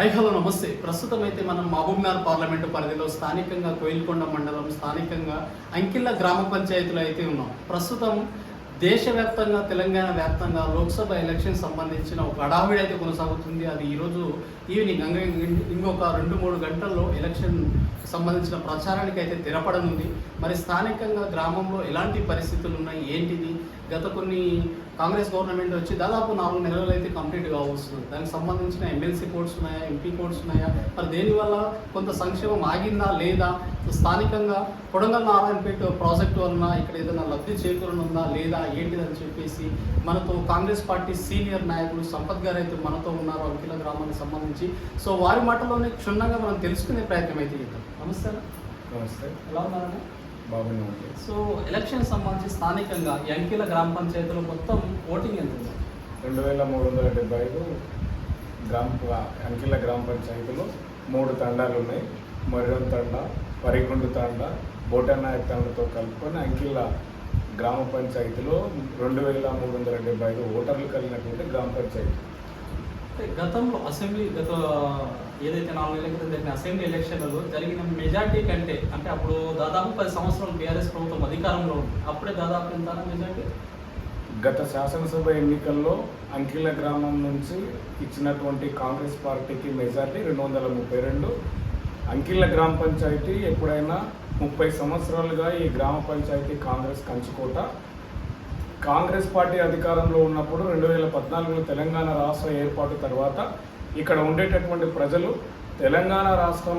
I hello నమస్తే. ప్రస్తుతం అయితే మనం మహబూబ్నగర్ పార్లమెంటు పరిధిలో స్థానికంగా కోయిల్కొండ మండలం స్థానికంగా అంకిల్ల గ్రామ పంచాయతీలో అయితే ఉన్నాం. ప్రస్తుతం దేశవ్యాప్తంగా తెలంగాణ వ్యాప్తంగా లోక్సభ ఎలక్షన్ సంబంధించిన ఒక హడావిడి అయితే కొనసాగుతుంది. అది ఈరోజు ఈవినింగ్ అంగ ఇంకొక రెండు మూడు గంటల్లో ఎలక్షన్ సంబంధించిన ప్రచారానికి అయితే తెరపడనుంది. మరి స్థానికంగా గ్రామంలో ఎలాంటి పరిస్థితులు ఉన్నాయి? ఏంటిది? గత కొన్ని కాంగ్రెస్ గవర్నమెంట్ వచ్చి దాదాపు నాలుగు నెలలు అయితే కంప్లీట్ కావస్తుంది దానికి సంబంధించిన ఎమ్మెల్సీ కోర్ట్స్ ఉన్నాయా ఎంపీ కోర్ట్స్ ఉన్నాయా? మరి దేనివల్ల కొంత సంక్షేమం ఆగిందా లేదా? స్థానికంగా కొడంగల్ నారాయణపేట ప్రాజెక్టు వలన ఇక్కడ ఏదైనా లబ్ధి చేకూరనుందా లేదా? ఏంటిదని చెప్పేసి మనతో కాంగ్రెస్ పార్టీ సీనియర్ నాయకులు సంపత్ గారు అయితే మనతో ఉన్నారు అంకిల గ్రామానికి సంబంధించి. సో వారి మాటలోనే క్షుణ్ణంగా మనం తెలుసుకునే ప్రయత్నం అయితే చేద్దాం. నమస్తే నమస్తే. ఎలా ఉన్నారండి బాగానే ఉంది సో ఎలక్షన్ సంబంధించి స్థానికంగా ఈ అంకిల గ్రామ పంచాయతీలో మొత్తం ఓటింగ్ ఎంత ఉంది? రెండు వేల మూడు వందల డెబ్బై ఐదు గ్రామ అంకిల గ్రామ పంచాయతీలో మూడు తండాలు ఉన్నాయి. మరిడం తండ వరిగుండు తండ బోటనాయక్ తండతో కలుపుకొని అంకిల గ్రామ పంచాయతీలో రెండు వేల మూడు వందల డెబ్బై ఐదు ఓటర్లు కలిగినటువంటి గ్రామ పంచాయతీ. గతంలో అసెంబ్లీ గత ఏదైతే నాలుగు నెలల క్రితం జరిగిన అసెంబ్లీ ఎలక్షన్లలో జరిగిన మెజార్టీ కంటే అంటే అప్పుడు దాదాపు పది సంవత్సరాలు బీఆర్ఎస్ ప్రభుత్వం అధికారంలో ఉంది. అప్పుడే దాదాపు ఎంత మెజార్టీ? గత శాసనసభ ఎన్నికల్లో అంకిల గ్రామం నుంచి ఇచ్చినటువంటి కాంగ్రెస్ పార్టీకి మెజార్టీ రెండు వందల ముప్పై రెండు. అంకిల గ్రామ పంచాయతీ ఎప్పుడైనా ముప్పై సంవత్సరాలుగా ఈ గ్రామ పంచాయతీ కాంగ్రెస్ కంచుకోట. కాంగ్రెస్ పార్టీ అధికారంలో ఉన్నప్పుడు రెండు వేల పద్నాలుగులో తెలంగాణ రాష్ట్ర ఏర్పాటు తర్వాత ఇక్కడ ఉండేటటువంటి ప్రజలు తెలంగాణ రాష్ట్రం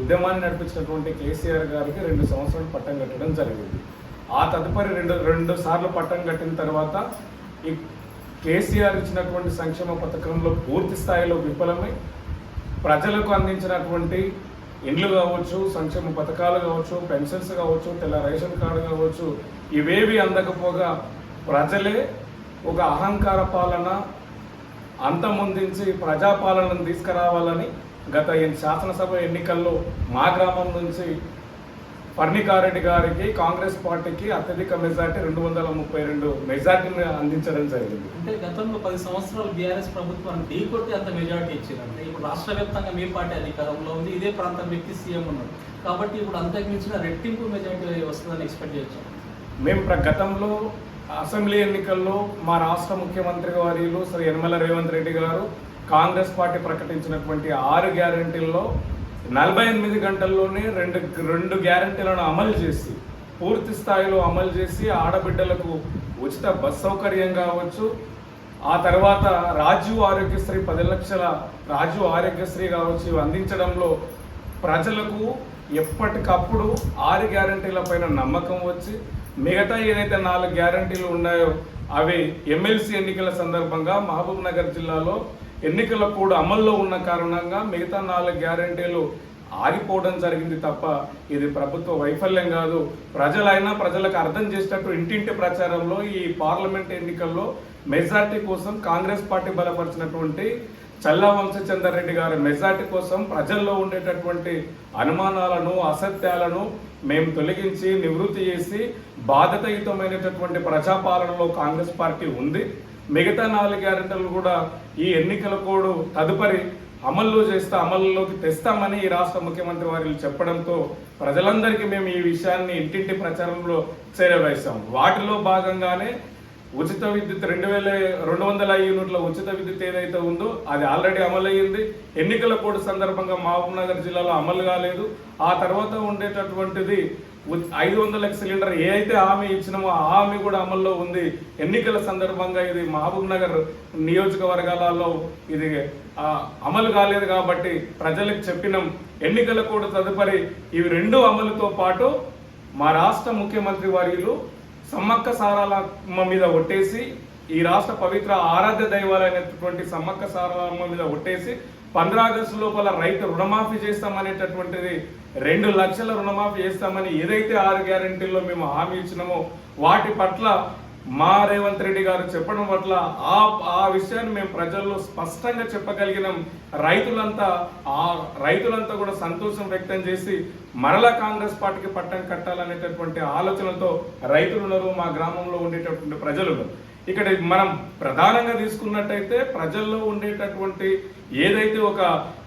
ఉద్యమాన్ని నడిపించినటువంటి కేసీఆర్ గారికి రెండు సంవత్సరాలు పట్టం కట్టడం జరిగింది. ఆ తదుపరి రెండు రెండు సార్లు పట్టం కట్టిన తర్వాత ఈ కేసీఆర్ ఇచ్చినటువంటి సంక్షేమ పథకంలో పూర్తి స్థాయిలో విఫలమై ప్రజలకు అందించినటువంటి ఇండ్లు కావచ్చు సంక్షేమ పథకాలు కావచ్చు పెన్షన్స్ కావచ్చు తెల్ల రేషన్ కార్డు కావచ్చు ఇవేవి అందకపోగా ప్రజలే ఒక అహంకార పాలన అంతమొందించి ప్రజాపాలనను తీసుకురావాలని గత శాసనసభ ఎన్నికల్లో మా గ్రామం నుంచి పర్ణికారెడ్డి గారికి కాంగ్రెస్ పార్టీకి అత్యధిక మెజార్టీ రెండు వందల ముప్పై రెండు మెజార్టీని అందించడం జరిగింది. అంటే గతంలో పది సంవత్సరాలు బీఆర్ఎస్ ప్రభుత్వాన్ని ఢీకొట్టి అంత మెజార్టీ ఇచ్చారంటే ఇప్పుడు రాష్ట్ర వ్యాప్తంగా మీ పార్టీ అధికారంలో ఉంది ఇదే ప్రాంతం వ్యక్తి సీఎం ఉన్నారు కాబట్టి ఇప్పుడు అంతకు మించిన రెట్టింపు మెజార్టీ వస్తుందని ఎక్స్పెక్ట్ చేయొచ్చు? మేము గతంలో అసెంబ్లీ ఎన్నికల్లో మా రాష్ట్ర ముఖ్యమంత్రి వర్యులు శ్రీ యనమల రేవంత్ రెడ్డి గారు కాంగ్రెస్ పార్టీ ప్రకటించినటువంటి ఆరు గ్యారంటీల్లో నలభై ఎనిమిది గంటల్లోనే రెండు రెండు గ్యారంటీలను అమలు చేసి పూర్తి స్థాయిలో అమలు చేసి ఆడబిడ్డలకు ఉచిత బస్ సౌకర్యం కావచ్చు. ఆ తర్వాత రాజీవ్ ఆరోగ్యశ్రీ పది లక్షల రాజీవ్ ఆరోగ్యశ్రీ కావచ్చు ఇవి అందించడంలో ప్రజలకు ఎప్పటికప్పుడు ఆరు గ్యారంటీల పైన నమ్మకం వచ్చి మిగతా ఏదైతే నాలుగు గ్యారంటీలు ఉన్నాయో అవి ఎమ్మెల్సీ ఎన్నికల సందర్భంగా మహబూబ్ నగర్ జిల్లాలో ఎన్నికల కూడా అమల్లో ఉన్న కారణంగా మిగతా నాలుగు గ్యారంటీలు ఆగిపోవడం జరిగింది తప్ప ఇది ప్రభుత్వ వైఫల్యం కాదు. ప్రజలైనా ప్రజలకు అర్థం చేసేటట్టు ఇంటింటి ప్రచారంలో ఈ పార్లమెంట్ ఎన్నికల్లో మెజార్టీ కోసం కాంగ్రెస్ పార్టీ బలపరిచినటువంటి చల్లా వంశచందర్ రెడ్డి గారి మెజార్టీ కోసం ప్రజల్లో ఉండేటటువంటి అనుమానాలను అసత్యాలను మేము తొలగించి నివృత్తి చేసి బాధ్యతాయుతమైనటువంటి ప్రజాపాలనలో కాంగ్రెస్ పార్టీ ఉంది. మిగతా నాలుగు గ్యారెంటీలు కూడా ఈ ఎన్నికల కోడ్ తదుపరి అమల్లో చేస్తా అమల్లోకి తెస్తామని ఈ రాష్ట్ర ముఖ్యమంత్రి వారు చెప్పడంతో ప్రజలందరికీ మేము ఈ విషయాన్ని ఇంటింటి ప్రచారంలో చేరవేశాం. వాటిలో భాగంగానే ఉచిత విద్యుత్ రెండు వేల రెండు వందల యూనిట్ల ఉచిత విద్యుత్ ఏదైతే ఉందో అది ఆల్రెడీ అమలయ్యింది. ఎన్నికల కోడ్ సందర్భంగా మహబూబ్ నగర్ జిల్లాలో అమలు కాలేదు. ఆ తర్వాత ఉండేటటువంటిది ఐదు వందల సిలిండర్ ఏ అయితే హామీ ఇచ్చినామో ఆ హామీ కూడా అమల్లో ఉంది. ఎన్నికల సందర్భంగా ఇది మహబూబ్ నగర్ నియోజకవర్గాలలో ఇది అమలు కాలేదు కాబట్టి ప్రజలకు చెప్పినాం. ఎన్నికల కోడ్ తదుపరి ఇవి రెండు అమలుతో పాటు మా రాష్ట్ర ముఖ్యమంత్రి వర్యులు సమ్మక్క సారాలమ్మ మీద ఒట్టేసి ఈ రాష్ట్ర పవిత్ర ఆరాధ్య దైవాలైనటువంటి సమ్మక్క సారాలమ్మ మీద ఒట్టేసి పంద్ర ఆగస్టు లోపల రైతు రుణమాఫీ చేస్తామనేటటువంటిది రెండు లక్షల రుణమాఫీ చేస్తామని ఏదైతే ఆరు గ్యారంటీల్లో మేము హామీ ఇచ్చినామో వాటి పట్ల మా రేవంత్ రెడ్డి గారు చెప్పడం పట్ల ఆ ఆ విషయాన్ని మేము ప్రజల్లో స్పష్టంగా చెప్పగలిగినాం. రైతులంతా ఆ రైతులంతా కూడా సంతోషం వ్యక్తం చేసి మరలా కాంగ్రెస్ పార్టీకి పట్టం కట్టాలనేటటువంటి ఆలోచనతో రైతులు ఉన్నారు మా గ్రామంలో ఉండేటటువంటి ప్రజలు. ఇక్కడ మనం ప్రధానంగా తీసుకున్నట్టయితే ప్రజల్లో ఉండేటటువంటి ఏదైతే ఒక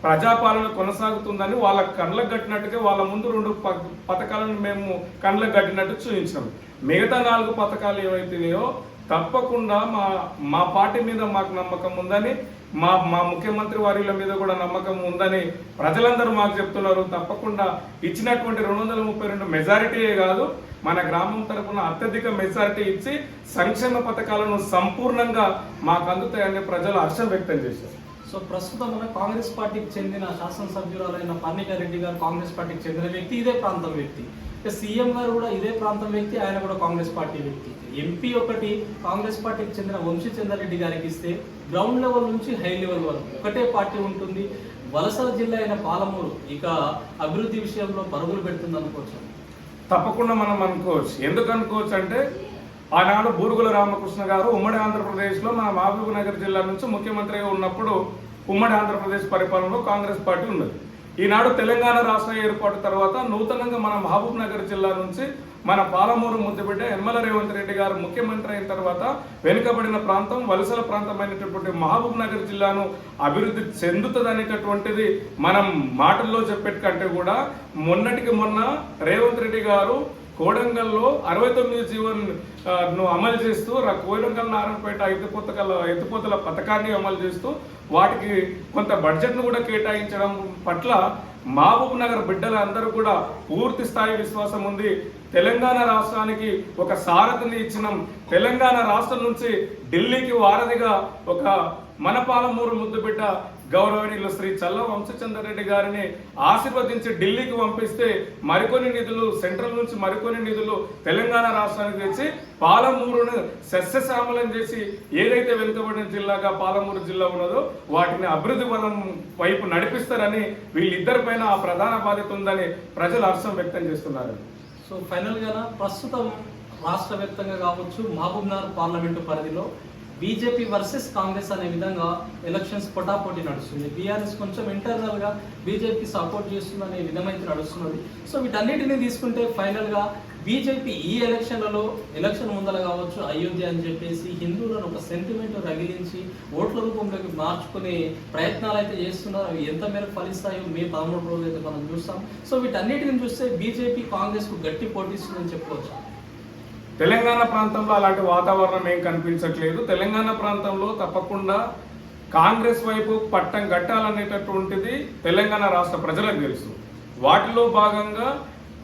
ప్రజాపాలన కొనసాగుతుందని వాళ్ళ కళ్ళకు కట్టినట్టుగా వాళ్ళ ముందు రెండు ప- పథకాలను మేము కళ్ళకు కట్టినట్టు చూపించాం. మిగతా నాలుగు పథకాలు ఏవైతున్నాయో తప్పకుండా మా మా పార్టీ మీద మాకు నమ్మకం ఉందని మా మా ముఖ్యమంత్రి వారిల మీద కూడా నమ్మకం ఉందని ప్రజలందరూ మాకు చెప్తున్నారు. తప్పకుండా ఇచ్చినటువంటి రెండు వందల ముప్పై రెండు మెజారిటీయే కాదు మన గ్రామం తరఫున అత్యధిక మెజారిటీ ఇచ్చి సంక్షేమ పథకాలను సంపూర్ణంగా మాకు అందుతాయని ప్రజలు హర్షం వ్యక్తం చేశారు. సో ప్రస్తుతం మన కాంగ్రెస్ పార్టీకి చెందిన శాసనసభ్యురాలైన పర్ణిక రెడ్డి గారు కాంగ్రెస్ పార్టీకి చెందిన వ్యక్తి ఇదే ప్రాంతం వ్యక్తి. సీఎం గారు కూడా ఇదే ప్రాంతం వ్యక్తి ఆయన కూడా కాంగ్రెస్ పార్టీ వ్యక్తి. ఎంపీ ఒకటి కాంగ్రెస్ పార్టీకి చెందిన వంశీ చంద్రారెడ్డి గారికి ఇస్తే గ్రౌండ్ లెవెల్ నుంచి హై లెవెల్ వరకు ఒకటే పార్టీ ఉంటుంది. వలస జిల్లా అయిన పాలమూరు ఇక అభివృద్ధి విషయంలో పరుగులు పెడుతుంది అనుకోవచ్చు. తప్పకుండా మనం అనుకోవచ్చు. ఎందుకు అనుకోవచ్చు అంటే ఆనాడు బూరుగుల రామకృష్ణ గారు ఉమ్మడి ఆంధ్రప్రదేశ్లో మన మహబూబ్ నగర్ జిల్లా నుంచి ముఖ్యమంత్రిగా ఉన్నప్పుడు ఉమ్మడి ఆంధ్రప్రదేశ్ పరిపాలనలో కాంగ్రెస్ పార్టీ ఉన్నది. ఈనాడు తెలంగాణ రాష్ట్ర ఏర్పాటు తర్వాత నూతనంగా మన మహబూబ్ నగర్ జిల్లా నుంచి మన పాలమూరు ముద్దుబిడ్డ యనమల రేవంత్ రెడ్డి గారు ముఖ్యమంత్రి అయిన తర్వాత వెనుకబడిన ప్రాంతం వలసల ప్రాంతం మహబూబ్ నగర్ జిల్లాను అభివృద్ధి చెందుతుంది మనం మాటల్లో చెప్పేటంటే కూడా మొన్నటికి మొన్న రేవంత్ రెడ్డి గారు కోడంగల్లో అరవై తొమ్మిది జీవోలను అమలు చేస్తూ కోడంగల్ నారాయణపేట ఎత్తిపోతల ఎత్తిపోతల పథకాన్ని అమలు చేస్తూ వాటికి కొంత బడ్జెట్ను కూడా కేటాయించడం పట్ల మహబూబ్ నగర్ బిడ్డలందరూ కూడా పూర్తి స్థాయి విశ్వాసం ఉంది. తెలంగాణ రాష్ట్రానికి ఒక సారథిని ఇచ్చినాం. తెలంగాణ రాష్ట్రం నుంచి ఢిల్లీకి వారధిగా ఒక మనపాలమూరు ముద్దు ముద్దుబిడ్డ గౌరవనీయులు శ్రీ చల్ల వంశచంద్రరెడ్డి గారిని ఆశీర్వదించి ఢిల్లీకి పంపిస్తే మరికొన్ని నిధులు సెంట్రల్ నుంచి మరికొన్ని నిధులు తెలంగాణ రాష్ట్రానికి తెచ్చి పాలమూరును సస్యశ్యామలం చేసి ఏదైతే వెనుకబడిన జిల్లాగా పాలమూరు జిల్లా ఉన్నదో వాటిని అభివృద్ధి బలం వైపు నడిపిస్తారని వీళ్ళిద్దరి పైన ఆ ప్రధాన బాధ్యత ఉందని ప్రజలు హర్షం వ్యక్తం చేస్తున్నారు. సో ఫైనల్గా ప్రస్తుతం రాష్ట్ర వ్యాప్తంగా కావచ్చు మహబూబ్నగర్ పార్లమెంటు పరిధిలో బీజేపీ వర్సెస్ కాంగ్రెస్ అనే విధంగా ఎలక్షన్స్ పొటాపోటీ నడుస్తుంది. బీఆర్ఎస్ కొంచెం ఇంటర్నల్గా బీజేపీ సపోర్ట్ చేస్తుంది అనే విధమైతే నడుస్తున్నది. సో వీటన్నిటిని తీసుకుంటే ఫైనల్గా బీజేపీ ఈ ఎలక్షన్లలో ఎలక్షన్ ముందర కావచ్చు అయోధ్య అని చెప్పేసి హిందువులను ఒక సెంటిమెంట్ రగిలించి ఓట్ల రూపంలోకి మార్చుకునే ప్రయత్నాలు అయితే చేస్తున్నారు. అవి ఎంత మేరకు ఫలిస్తాయో మే పదమూడు రోజులు అయితే మనం చూస్తాం. సో వీటన్నిటిని చూస్తే బీజేపీ కాంగ్రెస్కు గట్టి పోటీస్తుందని చెప్పుకోవచ్చు. తెలంగాణ ప్రాంతంలో అలాంటి వాతావరణం ఏం కనిపించట్లేదు. తెలంగాణ ప్రాంతంలో తప్పకుండా కాంగ్రెస్ వైపు పట్టం కట్టాలనేటటువంటిది తెలంగాణ రాష్ట్ర ప్రజలకు తెలుసు. వాటిలో భాగంగా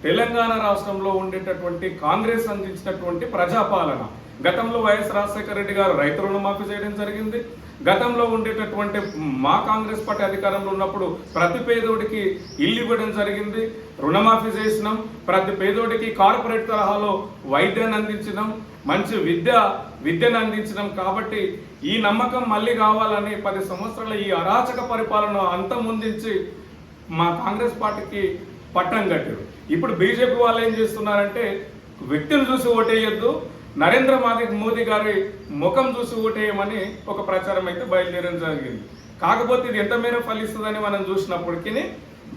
తెలంగాణ రాష్ట్రంలో ఉండేటటువంటి కాంగ్రెస్ అందించినటువంటి ప్రజాపాలన. గతంలో వైఎస్ రాజశేఖర రెడ్డి గారు రైతు రుణమాఫీ చేయడం జరిగింది. గతంలో ఉండేటటువంటి మా కాంగ్రెస్ పార్టీ అధికారంలో ఉన్నప్పుడు ప్రతి పేదోడికి ఇల్లు ఇవ్వడం జరిగింది రుణమాఫీ చేసినాం ప్రతి పేదోడికి కార్పొరేట్ తరహాలో వైద్యాన్ని అందించినాం మంచి విద్య విద్యను అందించడం కాబట్టి ఈ నమ్మకం మళ్ళీ కావాలని పది సంవత్సరాల ఈ అరాచక పరిపాలన అంతమొందించి మా కాంగ్రెస్ పార్టీకి పట్టం కట్టారు. ఇప్పుడు బీజేపీ వాళ్ళు ఏం చేస్తున్నారంటే వ్యక్తిని చూసి ఓటేయొద్దు నరేంద్ర మోదీ మోదీ గారి ముఖం చూసి ఓటేయమని ఒక ప్రచారం అయితే బయలుదేరడం జరిగింది. కాకపోతే ఇది ఎంత మేర ఫలిస్తుందని మనం చూసినప్పటికీ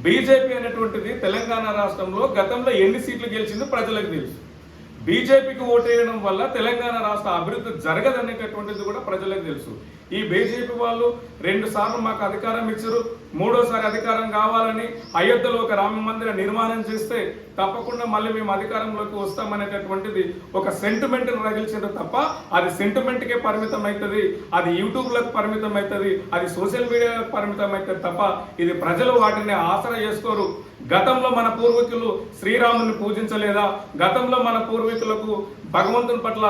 బీజేపీ అనేటువంటిది తెలంగాణ రాష్ట్రంలో గతంలో ఎన్ని సీట్లు గెలిచిందో ప్రజలకు తెలుసు. బీజేపీకి ఓటేయడం వల్ల తెలంగాణ రాష్ట్ర అభివృద్ధి జరగదనేటటువంటిది కూడా ప్రజలకు తెలుసు. ఈ బీజేపీ వాళ్ళు రెండు సార్లు మాకు అధికారం ఇచ్చారు. మూడోసారి అధికారం కావాలని అయోధ్యలో ఒక రామ మందిర నిర్మాణం చేస్తే తప్పకుండా మళ్ళీ మేము అధికారంలోకి వస్తామనేటటువంటిది ఒక సెంటిమెంట్ని రగిల్చింది తప్ప అది సెంటిమెంట్కే పరిమితం అవుతుంది అది యూట్యూబ్లకు పరిమితం అవుతుంది అది సోషల్ మీడియాలకు పరిమితం అవుతుంది తప్ప ఇది ప్రజలు వాటిని ఆసరా చేసుకోరు. గతంలో మన పూర్వీకులు శ్రీరాముని పూజించలేదా? గతంలో మన పూర్వీకులకు భగవంతుని పట్ల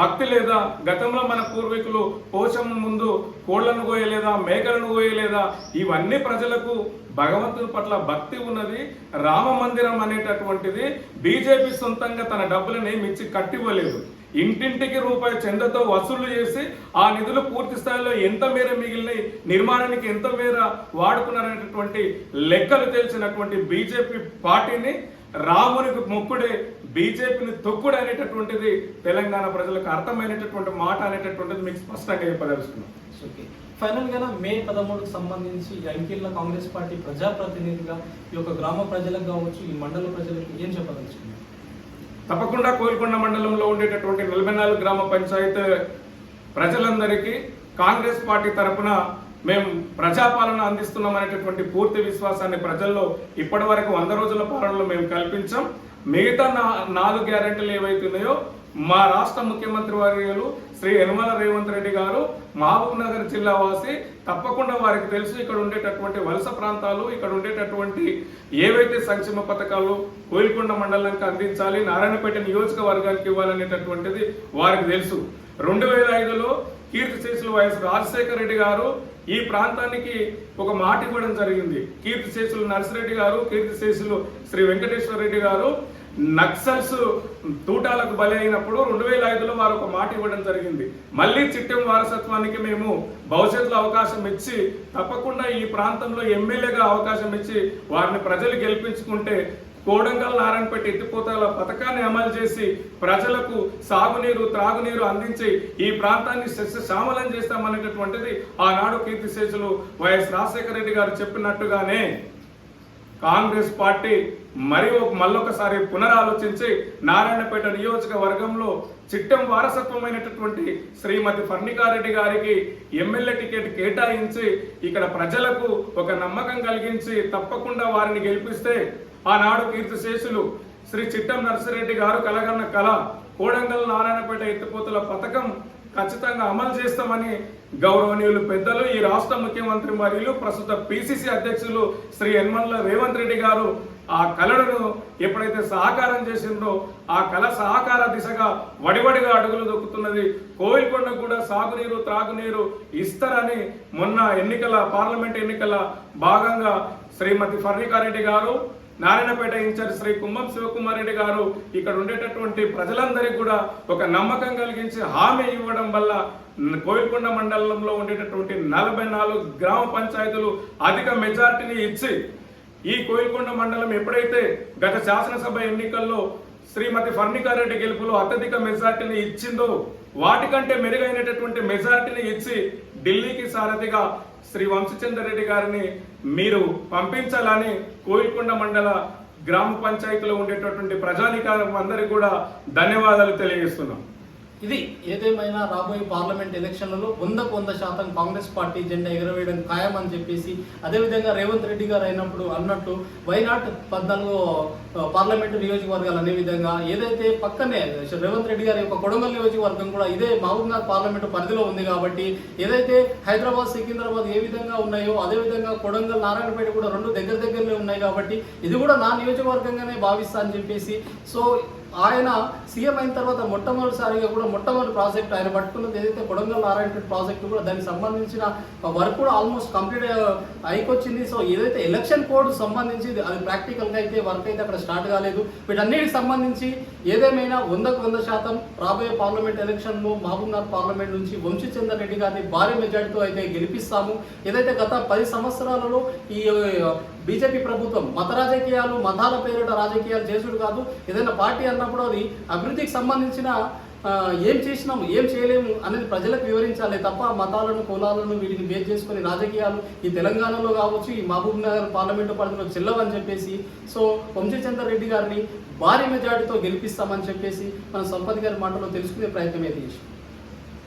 భక్తి లేదా? గతంలో మన పూర్వీకులు పోషం ముందు కోళ్ళను కోయలేదా? మేకలను కోయలేదా? ఇవన్నీ ప్రజలకు భగవంతుని పట్ల భక్తి ఉన్నది రామ మందిరం అనేటటువంటిది బీజేపీ సొంతంగా తన డబ్బులని మించి కట్టివ్వలేదు. ఇంటింటికి రూపాయి చందతో వసూలు చేసి ఆ నిధులు పూర్తి స్థాయిలో ఎంత మేర మిగిలినాయి నిర్మాణానికి ఎంత మేర వాడుకున్నారనేటటువంటి లెక్కలు తెలిసినటువంటి బీజేపీ పార్టీని రామునికి మొక్కుడే బీజేపీని తొక్కుడు అనేటటువంటిది తెలంగాణ ప్రజలకు అర్థమైనటువంటి మాట అనేటటువంటిది మీకు స్పష్టంగా చెప్పదలుచుకున్నాం. ఓకే ఫైనల్గా మే పదమూడుకు సంబంధించి అంకిల్ల కాంగ్రెస్ పార్టీ ప్రజాప్రతినిధిగా ఈ యొక్క గ్రామ ప్రజలకు కావచ్చు ఈ మండల ప్రజలకు ఏం చెప్పదలుచుకున్నారు తప్పకుండా కోల్కొండ మండలంలో ఉండేటటువంటి నలభై నాలుగు గ్రామ పంచాయతీ ప్రజలందరికీ కాంగ్రెస్ పార్టీ తరపున మేము ప్రజాపాలన అందిస్తున్నాం అనేటటువంటి పూర్తి విశ్వాసాన్ని ప్రజల్లో ఇప్పటి వరకు వంద రోజుల పాలనలో మేము కల్పించాం. మిగతా నా నాలుగు గ్యారెంటీలు ఏవైతున్నాయో మా రాష్ట్ర ముఖ్యమంత్రి వర్యులు శ్రీ యనమల రేవంత్ రెడ్డి గారు మహబూబ్ నగర్ జిల్లా వాసి తప్పకుండా వారికి తెలుసు ఇక్కడ ఉండేటటువంటి వలస ప్రాంతాలు ఇక్కడ ఉండేటటువంటి ఏవైతే సంక్షేమ పథకాలు కోయిల్కొండ మండలానికి అందించాలి నారాయణపేట నియోజకవర్గానికి ఇవ్వాలనేటటువంటిది వారికి తెలుసు. రెండు వేల ఐదులో కీర్తి శేషులు వైఎస్ రాజశేఖర రెడ్డి గారు ఈ ప్రాంతానికి ఒక మాట ఇవ్వడం జరిగింది. కీర్తి శేషులు నర్సిరెడ్డి గారు కీర్తి శేషులు శ్రీ వెంకటేశ్వర రెడ్డి గారు నక్సల్స్ తూటాలకు బలి అయినప్పుడు రెండు వేల ఐదులో వారు ఒక మాట ఇవ్వడం జరిగింది. మళ్ళీ చిట్టెం వారసత్వానికి మేము భవిష్యత్తులో అవకాశం ఇచ్చి తప్పకుండా ఈ ప్రాంతంలో ఎమ్మెల్యేగా అవకాశం ఇచ్చి వారిని ప్రజలు గెలిపించుకుంటే కోడంగల్ నారాయణపేట ఎత్తిపోతల పథకాన్ని అమలు చేసి ప్రజలకు సాగునీరు త్రాగునీరు అందించి ఈ ప్రాంతాన్ని సస్యశ్యామలం చేస్తామనేటటువంటిది ఆనాడు కీర్తిశేషులు వైఎస్ రాజశేఖర రెడ్డి గారు చెప్పినట్టుగానే కాంగ్రెస్ పార్టీ మరి మళ్ళొకసారి పునరాలోచించి నారాయణపేట నియోజకవర్గంలో చిట్టం వారసత్వమైనటువంటి శ్రీమతి ఫర్ణికారెడ్డి గారికి ఎమ్మెల్యే టికెట్ కేటాయించి ఇక్కడ ప్రజలకు ఒక నమ్మకం కలిగించి తప్పకుండా వారిని గెలిపిస్తే ఆనాడు కీర్తిశేషులు శ్రీ చిట్టం నర్సిరెడ్డి గారు కలగన్న కళ కోడంగల్ నారాయణపేట ఎత్తిపోతుల పథకం ఖచ్చితంగా అమలు చేస్తామని గౌరవనీయులు పెద్దలు ఈ రాష్ట్ర ముఖ్యమంత్రి మరియు ప్రస్తుత పిసిసి అధ్యక్షులు శ్రీ యనమల రేవంత్ రెడ్డి గారు ఆ కళలను ఎప్పుడైతే సహకారం చేసిందో ఆ కళ సహకార దిశగా వడివడిగా అడుగులు దొక్కుతున్నది. కోయిల్కొండ కూడా సాగునీరు త్రాగునీరు ఇస్తారని మొన్న ఎన్నికల పార్లమెంట్ ఎన్నికల భాగంగా శ్రీమతి ఫర్నికారెడ్డి గారు నారాయణపేట ఇన్ఛార్జ్ శ్రీ కుంభం శివకుమార్ రెడ్డి గారు ఇక్కడ ఉండేటటువంటి ప్రజలందరికీ కూడా ఒక నమ్మకం కలిగించి హామీ ఇవ్వడం వల్ల న- కోయిల్కొండ మండలంలో ఉండేటటువంటి నలభై నాలుగు గ్రామ పంచాయతీలు అధిక మెజార్టీని ఇచ్చి ఈ కోయిల్కొండ మండలం ఎప్పుడైతే గత శాసనసభ ఎన్నికల్లో శ్రీమతి ఫర్ణికారెడ్డి గెలుపులో అత్యధిక మెజార్టీని ఇచ్చిందో వాటికంటే మెరుగైనటువంటి మెజార్టీని ఇచ్చి ఢిల్లీకి సారథిగా శ్రీ వంశచంద్ర రెడ్డి గారిని మీరు పంపించాలని కోయిల్కొండ మండల గ్రామ పంచాయతీలో ఉండేటటువంటి ప్రజానికారం అందరికీ కూడా ధన్యవాదాలు తెలియజేస్తున్నాం. ఇది ఏదేమైనా రాబోయే పార్లమెంట్ ఎలక్షన్లలో వందకు వంద శాతం కాంగ్రెస్ పార్టీ జెండా ఎగరవేయడం ఖాయమని చెప్పేసి అదేవిధంగా రేవంత్ రెడ్డి గారు అయినప్పుడు అన్నట్టు వైనాట్ పద్నాలుగు పార్లమెంటు నియోజకవర్గాలు? అనే విధంగా ఏదైతే పక్కనే రేవంత్ రెడ్డి గారి యొక్క కొడంగల్ నియోజకవర్గం కూడా ఇదే మహబూబ్నాథ్ పార్లమెంటు పరిధిలో ఉంది కాబట్టి ఏదైతే హైదరాబాద్ సికింద్రాబాద్ ఏ విధంగా ఉన్నాయో అదే విధంగా కొడంగల్ నారాయణపేట కూడా రెండు దగ్గర దగ్గరనే ఉన్నాయి కాబట్టి ఇది కూడా నా నియోజకవర్గంగానే భావిస్తా అని చెప్పేసి సో ఆయన సీఎం అయిన తర్వాత మొట్టమొదటిసారిగా కూడా మొట్టమొదటి ప్రాజెక్ట్ ఆయన పట్టుకున్నది ఏదైతే కొడంగల్ నారాయణ ప్రాజెక్టు కూడా దానికి సంబంధించిన వర్క్ కూడా ఆల్మోస్ట్ కంప్లీట్ అయికొచ్చింది సో ఏదైతే ఎలక్షన్ కోడ్ సంబంధించి అది ప్రాక్టికల్గా అయితే వర్క్ అయితే అక్కడ స్టార్ట్ కాలేదు. వీటన్నిటికి సంబంధించి ఏదేమైనా వందకు వంద శాతం రాబోయే పార్లమెంట్ ఎలక్షన్లో మహబూబ్నాథ్ పార్లమెంట్ నుంచి వంశీచందర్ రెడ్డి గారిని భారీ మెజార్టీతో అయితే గెలిపిస్తాము. ఏదైతే గత పది సంవత్సరాలలో ఈ బీజేపీ ప్రభుత్వం మత రాజకీయాలు మతాల పేరిట రాజకీయాలు చేసుడు కాదు ఏదైనా పార్టీ అన్నప్పుడు అది అభివృద్ధికి సంబంధించిన ఏం చేసినాము ఏం చేయలేము అనేది ప్రజలకు వివరించాలి తప్ప మతాలను కులాలను వీటిని వేరు చేసుకుని రాజకీయాలు ఈ తెలంగాణలో కావచ్చు ఈ మహబూబ్ నగర్ పార్లమెంటు పరిధిలో చెల్లవని చెప్పేసి సో వంశీచంద్ర రెడ్డి గారిని భారీ మెజార్టీతో గెలిపిస్తామని చెప్పేసి మన సంపత్ గారి మాటలో తెలుసుకునే ప్రయత్నం అయితే చేసాం